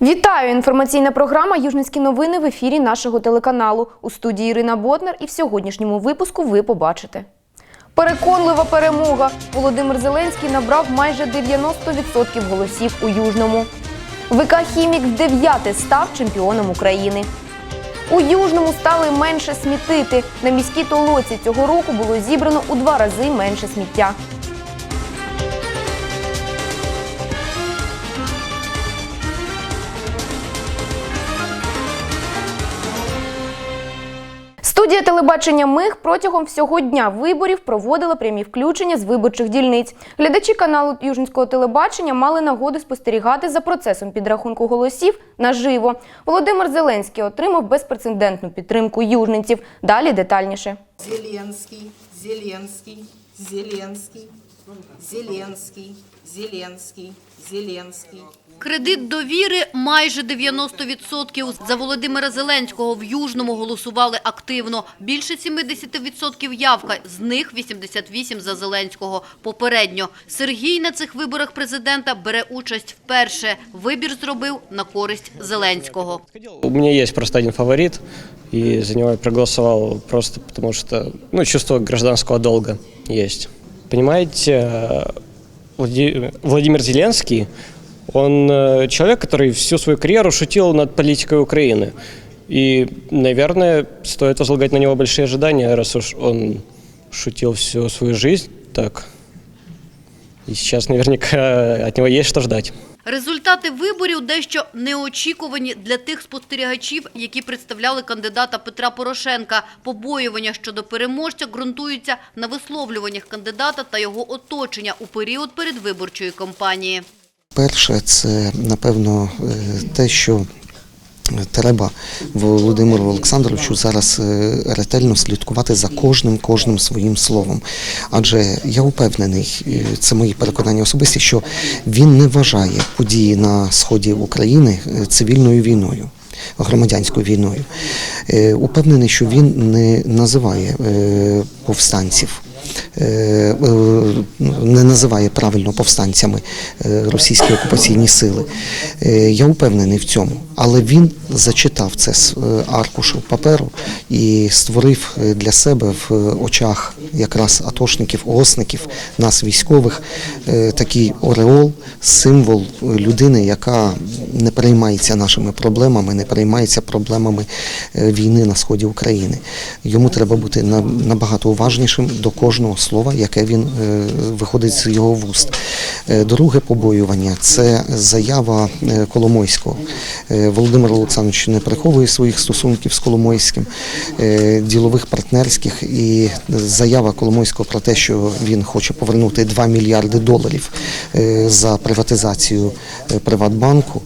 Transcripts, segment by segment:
Вітаю! Інформаційна програма Южницькі новини в ефірі нашого телеканалу. У студії Ірина Ботнер і в сьогоднішньому випуску ви побачите. Переконлива перемога. Володимир Зеленський набрав майже 90% голосів у Южному. ВК Хімік в став чемпіоном України. У Южному стали менше смітити. На міській толоці цього року було зібрано у два рази менше сміття. Телебачення Миг протягом всього дня виборів проводила прямі включення з виборчих дільниць. Глядачі каналу Южницького телебачення мали нагоду спостерігати за процесом підрахунку голосів наживо. Володимир Зеленський отримав безпрецедентну підтримку южненців. Далі детальніше. Зеленский, Зеленский, Зеленский, Зеленский, Зеленский, Зеленский. Кредит довіри майже 90%. За Володимира Зеленського в Южному голосували активно. Більше 70% явка, з них 88 за Зеленського. Попередньо. Сергій на цих виборах президента бере участь вперше. Вибір зробив на користь Зеленського. У меня есть просто один фаворит, и за него я проголосовал просто потому, что ну, чувство гражданского долга есть. Понимаете, э, Влади- Владимир Зеленский, он э, человек, который всю свою карьеру шутил над политикой Украины. И, наверное, стоит возлагать на него большие ожидания, раз уж он шутил всю свою жизнь так. И сейчас наверняка от него есть что ждать. Результати виборів дещо неочікувані для тих спостерігачів, які представляли кандидата Петра Порошенка. Побоювання щодо переможця ґрунтуються на висловлюваннях кандидата та його оточення у період передвиборчої кампанії. Перше, це напевно е, те, що треба Володимиру Олександровичу зараз е, ретельно слідкувати за кожним кожним своїм словом. Адже я впевнений, е, це мої переконання особисті, що він не вважає події на сході України е, цивільною війною. Громадянською війною. Е, Упевнений, що він не називає е, повстанців е, е, не називає правильно повстанцями е, російські окупаційні сили. Е, Я впевнений в цьому, але він зачитав це з е, аркушу паперу і створив е, для себе в очах якраз атошників, ООСників, нас військових е, такий ореол, символ людини, яка не переймається нашими проблемами, не переймається проблемами е, війни на сході України. Йому треба бути набагато уважнішим до кожного слова, яке він е, виходить з його вуст. Е, Друге побоювання це заява е, Коломойського. Володимир Олександрович не приховує своїх стосунків з Коломойським, ділових партнерських і заява Коломойського про те, що він хоче повернути 2 мільярди доларів за приватизацію Приватбанку.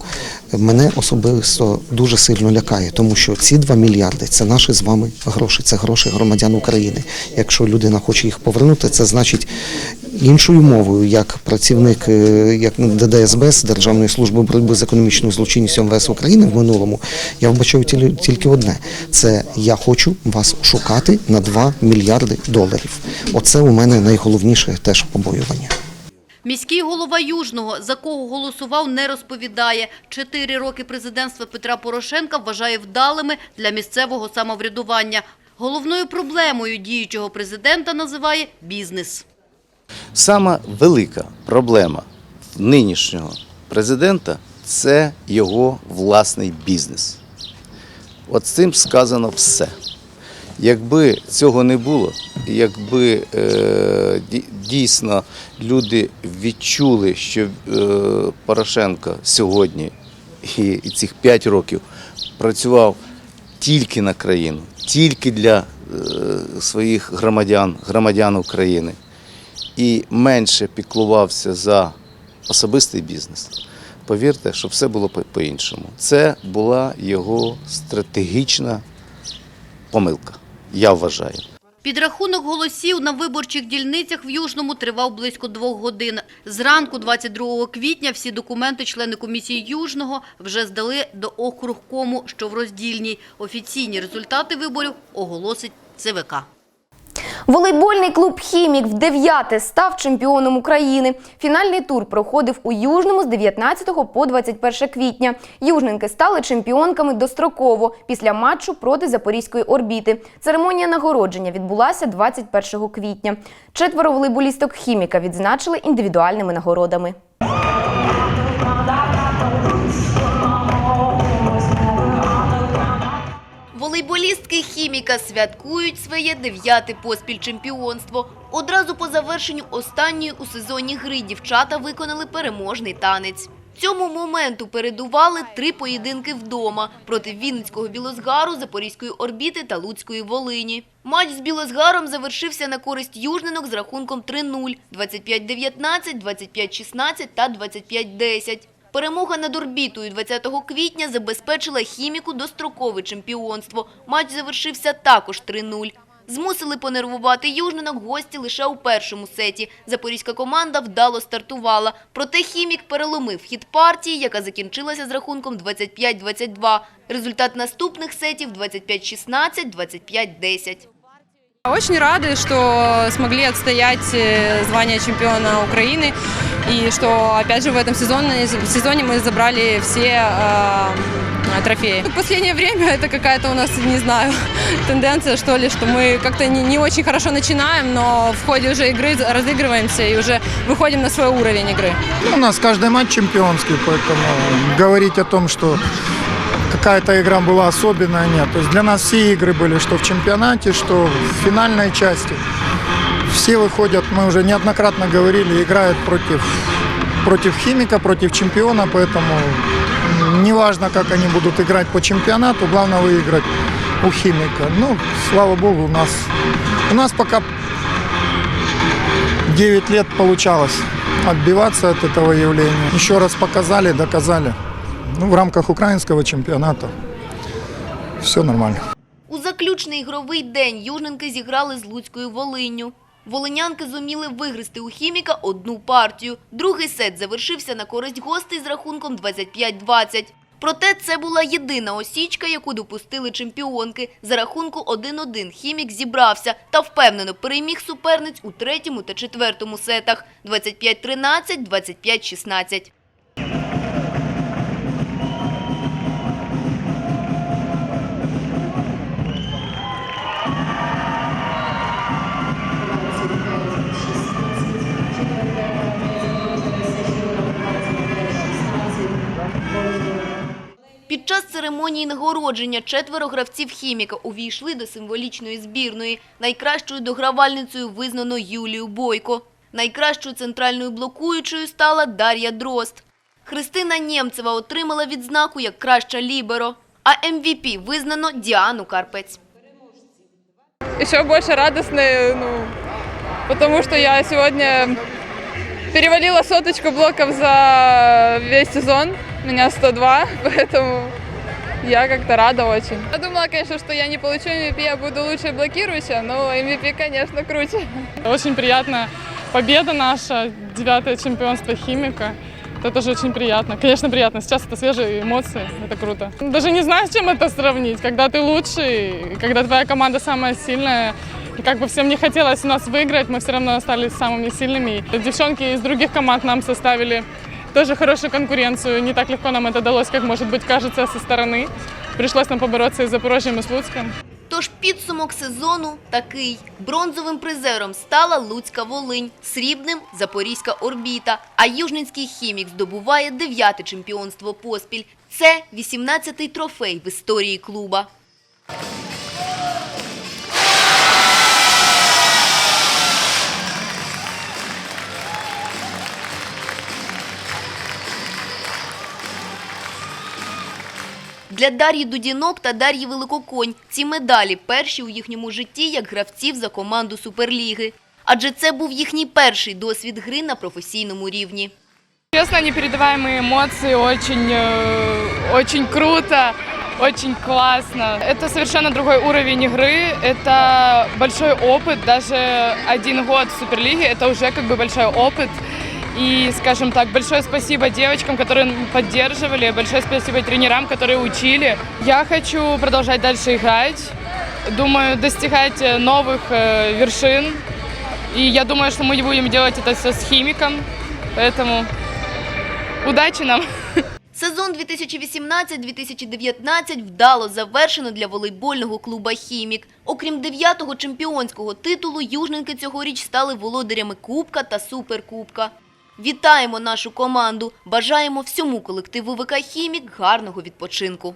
Мене особисто дуже сильно лякає, тому що ці 2 мільярди це наші з вами гроші, це гроші громадян України. Якщо людина хоче їх повернути, це значить іншою мовою, як працівник е, як ДДСБ Державної служби боротьби з економічною злочинністю МВС України в минулому, я вбачаю тільки одне: це я хочу вас шукати на 2 мільярди доларів. Оце у мене найголовніше теж побоювання. Міський голова Южного, за кого голосував, не розповідає. Чотири роки президентства Петра Порошенка вважає вдалими для місцевого самоврядування. Головною проблемою діючого президента називає бізнес. Сама велика проблема нинішнього президента це його власний бізнес. От цим сказано все. Якби цього не було, якби е, дійсно люди відчули, що е, Порошенко сьогодні і, цих 5 років працював тільки на країну, тільки для е, своїх громадян, громадян України, і менше піклувався за особистий бізнес, повірте, що все було по-іншому. Це була його стратегічна помилка, я вважаю. Підрахунок голосів на виборчих дільницях в Южному тривав близько двох годин. Зранку 22 квітня всі документи члени комісії Южного вже здали до округкому, що в роздільній. Офіційні результати виборів оголосить ЦВК. Волейбольний клуб Хімік в дев'яте став чемпіоном України. Фінальний тур проходив у Южному з 19 по 21 квітня. Южненки стали чемпіонками достроково після матчу проти Запорізької орбіти. Церемонія нагородження відбулася 21 квітня. Четверо волейболісток хіміка відзначили індивідуальними нагородами. Волейболістки хіміка святкують своє дев'яте поспіль чемпіонство. Одразу по завершенню останньої у сезоні гри дівчата виконали переможний танець. Цьому моменту передували три поєдинки вдома проти Вінницького Білозгару, Запорізької орбіти та Луцької Волині. Матч з Білозгаром завершився на користь южненок з рахунком 3-0, 25-19, 25-16 та 25-10. Перемога над орбітою 20 квітня забезпечила хіміку дострокове чемпіонство. Матч завершився також 3-0. Змусили понервувати южненок гості лише у першому сеті. Запорізька команда вдало стартувала. Проте хімік переломив хід партії, яка закінчилася з рахунком 25-22. Результат наступних сетів 25-16, 25-10. Очень рады, что смогли отстоять э, звание чемпиона Украины И что, опять же, в этом сезоне, сезоне мы забрали все э, трофеи. В последнее время это какая-то у нас, не знаю, тенденция, что ли, что мы как-то не, не очень хорошо начинаем, но в ходе уже игры разыгрываемся и уже выходим на свой уровень игры. У нас каждый матч чемпионский, поэтому говорить о том, что какая-то игра была особенная, нет. То есть для нас все игры были, что в чемпионате, что в финальной части. Все выходят, мы уже неоднократно говорили, играют против, против химика, против чемпиона, поэтому неважно, как они будут играть по чемпионату, главное выиграть у химика. Ну, слава богу, у нас, у нас пока 9 лет получалось отбиваться от этого явления. Еще раз показали, доказали. Ну, в рамках украинского чемпионата все нормально. У заключний ігровий день южненки зіграли з Луцькою Волинню. Волинянки зуміли вигризти у хіміка одну партію. Другий сет завершився на користь гостей з рахунком 25-20. Проте це була єдина осічка, яку допустили чемпіонки. За рахунку 1-1 хімік зібрався та впевнено переміг суперниць у третьому та четвертому сетах – 25-13, 25-16. Церемонії нагородження четверо гравців хіміка увійшли до символічної збірної. Найкращою догравальницею визнано Юлію Бойко. Найкращою центральною блокуючою стала Дар'я Дрозд. Христина Нємцева отримала відзнаку як краща ліберо, а МВП визнано Діану Карпець. Еще больше радостной, ну, потому что я сегодня перевалила соточку блоков за весь сезон. У меня 102, поэтому я как-то рада очень. Я думала, конечно, что я не получу MVP, я буду лучшей блокирующей, но MVP, конечно, круче. Очень приятная победа наша, девятое чемпионство химика. Это тоже очень приятно. Конечно, приятно. Сейчас это свежие эмоции, это круто. Даже не знаю, с чем это сравнить. Когда ты лучший, когда твоя команда самая сильная, и как бы всем не хотелось у нас выиграть, мы все равно остались самыми сильными. Девчонки из других команд нам составили тоже хорошую конкуренцию. Не так легко нам это далось, как, может быть, кажется со стороны. Пришлось нам побороться и с Запорожьем, и с Луцком. Тож підсумок сезону такий. Бронзовим призером стала Луцька Волинь, срібним – Запорізька орбіта, а Южненський хімік здобуває дев'яте чемпіонство поспіль. Це 18-й трофей в історії клуба. Для Дар'ї Дудінок та Дар'ї Великоконь ці медалі перші у їхньому житті як гравців за команду Суперліги. Адже це був їхній перший досвід гри на професійному рівні. Честно, непередаваемые эмоции, очень, э, очень круто, очень классно. Это совершенно другой уровень игры, это большой опыт, даже один год в Суперлиге, это уже как бы большой опыт. И, скажем так, большое спасибо девочкам, которые поддерживали, большое спасибо тренерам, которые учили. Я хочу продолжать дальше играть, думаю, достигать э, новых э, вершин. И я думаю, что мы будем делать это все с химиком. Поэтому удачи нам! Сезон 2018-2019 вдало завершено для волейбольного клуба «Хімік». Окрім дев'ятого чемпіонського титулу, южненки цьогоріч стали володарями Кубка та Суперкубка. Вітаємо нашу команду! Бажаємо всьому колективу ВК «Хімік» гарного відпочинку.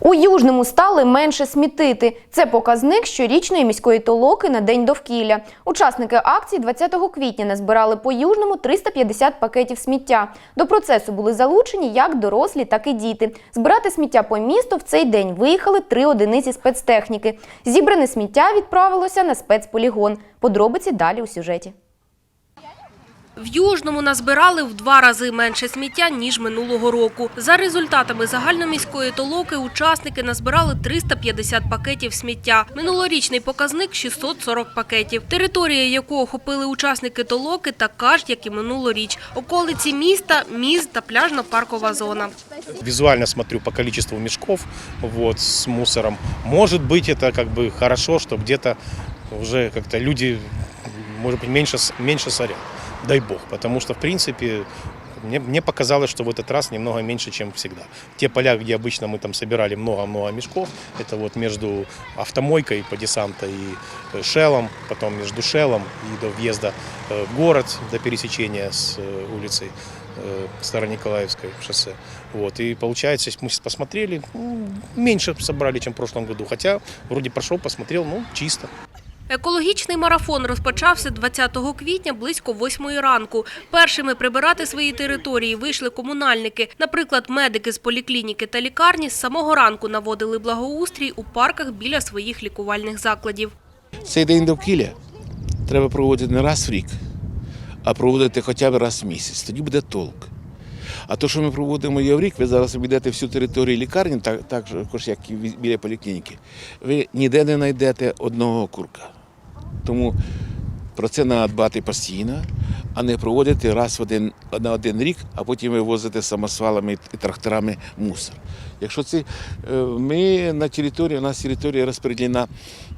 У Южному стали менше смітити. Це показник щорічної міської толоки на День довкілля. Учасники акції 20 квітня назбирали по Южному 350 пакетів сміття. До процесу були залучені як дорослі, так і діти. Збирати сміття по місту в цей день виїхали три одиниці спецтехніки. Зібране сміття відправилося на спецполігон. Подробиці далі у сюжеті. В Южному назбирали в два рази менше сміття, ніж минулого року. За результатами загальноміської толоки учасники назбирали 350 пакетів сміття. Минулорічний показник – 640 пакетів. Територія, яку охопили учасники толоки, така ж, як і минулоріч. Околиці міста – міст та пляжно-паркова зона. визуально смотрю по количеству мешков вот, с мусором. Может быть, это как бы хорошо, что где-то уже как-то люди, может быть, меньше, с- меньше сорят. Дай бог. Потому что, в принципе, мне, мне показалось, что в этот раз немного меньше, чем всегда. Те поля, где обычно мы там собирали много-много мешков, это вот между автомойкой по десанта и э, шелом, потом между шелом и до въезда э, в город, до пересечения с э, улицей Старониколаевской шоссе. Вот, и получается, мы посмотрели, меньше собрали, чем в прошлом году. Хотя вроде прошел, посмотрел, ну, чисто. Екологічний марафон розпочався 20 квітня близько 8 ранку. Першими прибирати свої території вийшли комунальники. Наприклад, медики з поліклініки та лікарні з самого ранку наводили благоустрій у парках біля своїх лікувальних закладів. Цей день довкілля треба проводити не раз в рік, а проводити хоча б раз в місяць. Тоді буде толк. А то, що ми проводимо його в рік, ви зараз обійдете всю територію лікарні, так, також як і біля поліклініки, ви ніде не знайдете одного окурка. Тому про це треба дбати постійно, а не проводити раз в один, на один рік, а потім вивозити самосвалами і тракторами мусор. Якщо це ми на території, у нас територія розподілена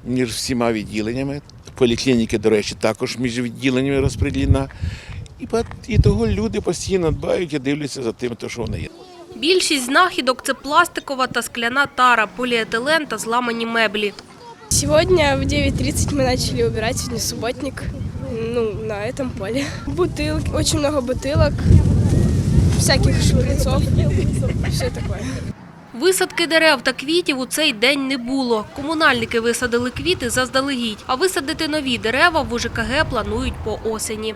між всіма відділеннями. Поліклініки, до речі, також між відділеннями розподілена. І, і того люди постійно дбають і дивляться за тим, то, що вони є. Більшість знахідок – це пластикова та скляна тара, поліетилен та зламані меблі. Сегодня в 9.30 мы начали убирать, сегодня субботник, ну, на этом поле. Бутылки, очень много бутылок, всяких швырцов, все такое. Висадки дерев та квітів у цей день не було. Комунальники висадили квіти заздалегідь, а висадити нові дерева в УЖКГ планують по осені.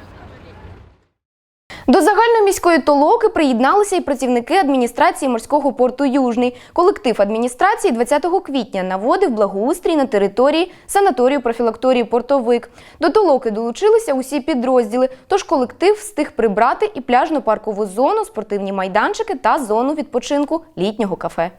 До загальноміської толоки приєдналися і працівники адміністрації морського порту Южний. Колектив адміністрації 20 квітня наводив благоустрій на території санаторію профілакторії Портовик. До толоки долучилися усі підрозділи, тож колектив встиг прибрати і пляжну паркову зону, спортивні майданчики та зону відпочинку літнього кафе.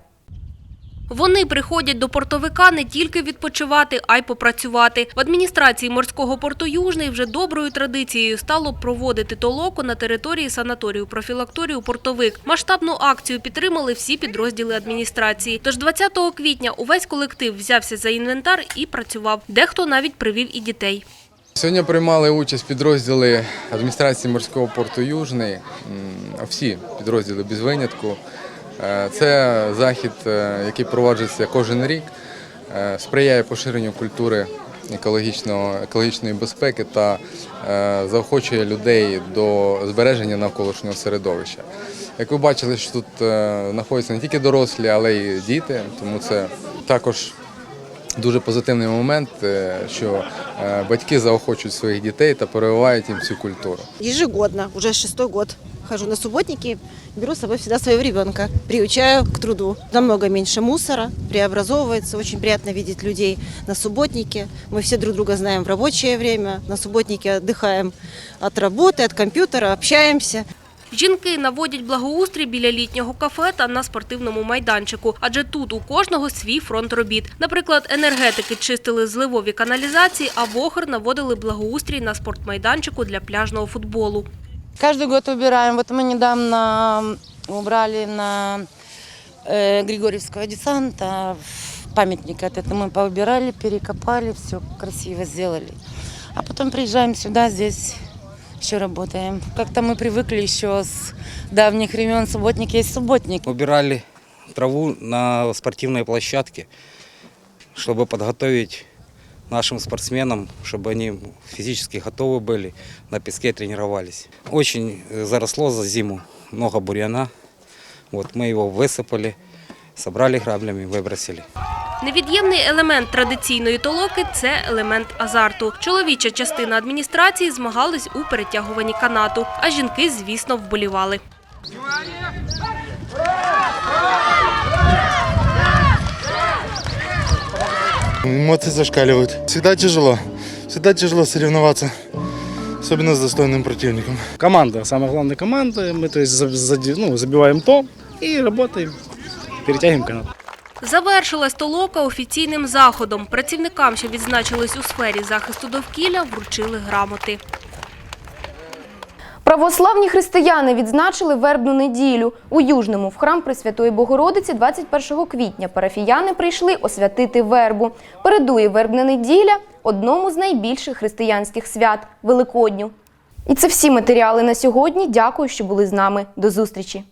Вони приходять до портовика не тільки відпочивати, а й попрацювати. В адміністрації морського порту Южний вже доброю традицією стало проводити толоку на території санаторію профілакторію Портовик. Масштабну акцію підтримали всі підрозділи адміністрації. Тож 20 квітня увесь колектив взявся за інвентар і працював. Дехто навіть привів і дітей. Сьогодні приймали участь підрозділи адміністрації морського порту Южний, всі підрозділи без винятку. Е, Це захід, е, який проваджується кожен рік, е, сприяє поширенню культури екологічного, екологічної безпеки та заохочує людей до збереження навколишнього середовища. Як ви бачили, що тут знаходяться не тільки дорослі, але й діти, тому це також дуже позитивний момент, що батьки заохочують своїх дітей та переливають їм цю культуру. Ежегодно, уже шестой год хожу на субботники, беру с собой всегда своего ребенка, приучаю к труду. Намного меньше мусора, преобразовывается, очень приятно видеть людей на субботнике. Мы все друг друга знаем в рабочее время, на субботнике отдыхаем от работы, от компьютера, общаемся. Жінки наводять благоустрій біля літнього кафе та на спортивному майданчику, адже тут у кожного свій фронт робіт. Наприклад, енергетики чистили зливові каналізації, а вохр наводили благоустрій на спортмайданчику для пляжного футболу. Каждый год убираем. Вот мы недавно убрали на э, Григорьевского десанта памятник этот. Мы поубирали, перекопали, все красиво сделали. А потом приезжаем сюда, здесь еще работаем. Как-то мы привыкли еще с давних времен. Субботник есть субботник. Убирали траву на спортивной площадке, чтобы подготовить нашим спортсменам, чтобы они физически готовы были, на песке тренировались. Очень э, заросло за зиму, много бурьяна. Вот мы его высыпали, собрали граблями, выбросили. Невід'ємний елемент традиційної толоки – це елемент азарту. Чоловіча частина адміністрації змагались у перетягуванні канату, а жінки, звісно, вболівали. Эмоции зашкаливают. Всегда тяжело. Всегда тяжело соревноваться. Особенно с достойным противником. Команда, самая главная команда. Мы то есть за- зади- ну, забиваем то и работаем, перетягиваем канат. Завершилась толока офіційним заходом. Працівникам, що відзначились у сфері захисту довкілля, вручили грамоти. Православні християни відзначили вербну неділю. У Южному в храм Пресвятої Богородиці 21 квітня парафіяни прийшли освятити вербу. Передує вербна неділя одному з найбільших християнських свят Великодню. І це всі матеріали на сьогодні. Дякую, що були з нами. До зустрічі!